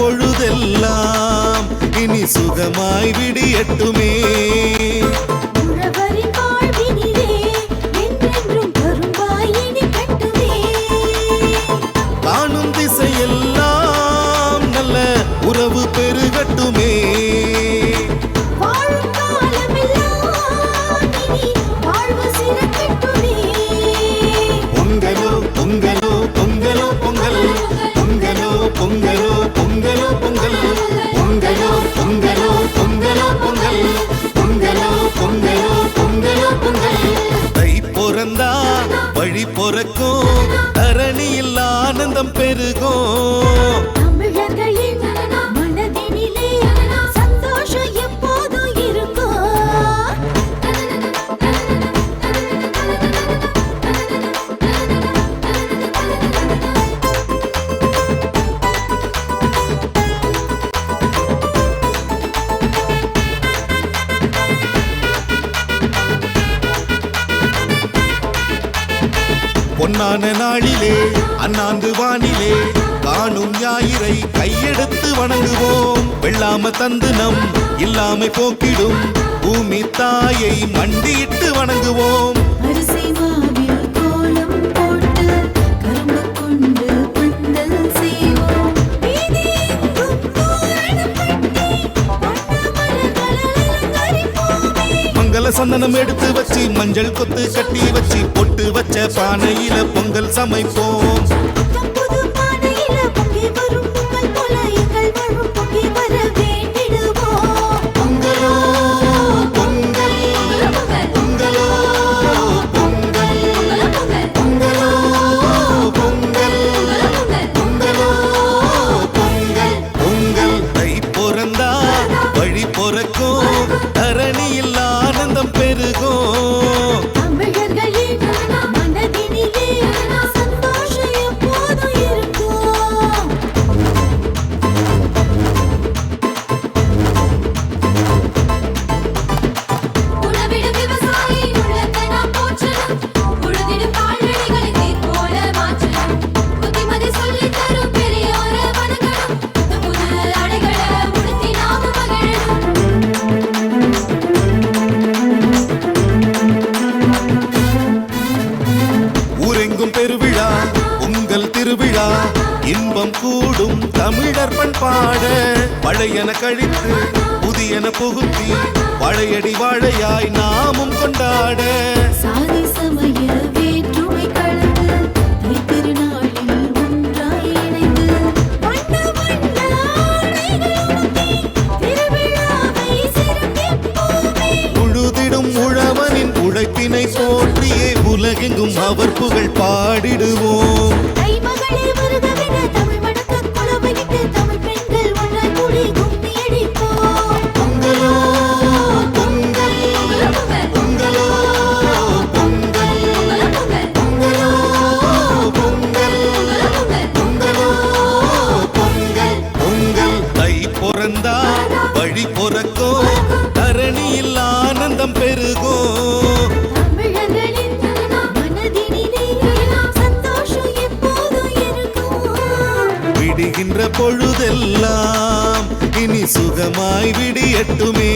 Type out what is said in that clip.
பொழுதெல்லாம் இனி சுகமாய் விடியட்டுமே. காணும் திசையெல்லாம் நல்ல உறவு பெரு பலம் பெருகும். பொன்னான நாளிலே அண்ணாந்து வானிலே காணும் ஞாயிறை கையெடுத்து வணங்குவோம். வெள்ளாம தந்து நம் இல்லாமை போக்கிடும். பூமி தாயை மண்டியிட்டு சந்தனம் எடுத்து வச்சு மஞ்சள் கொத்து கட்டி வச்சு பொட்டு வச்ச பானையில பொங்கல் சமைப்போம். பொங்கும் பெருவிழா உங்கள் திருவிழா. இன்பம் கூடும் தமிழர் பண்பாட. பழையன கழித்து புதியன புகுத்தி பழையடி வாழையாய் நாமும் கொண்டாட. சாதி சமய எங்கும் அவர் புகழ் பாடிடுவோம். பொழுதெல்லாம் இனி சுகமாய் விடியட்டுமே.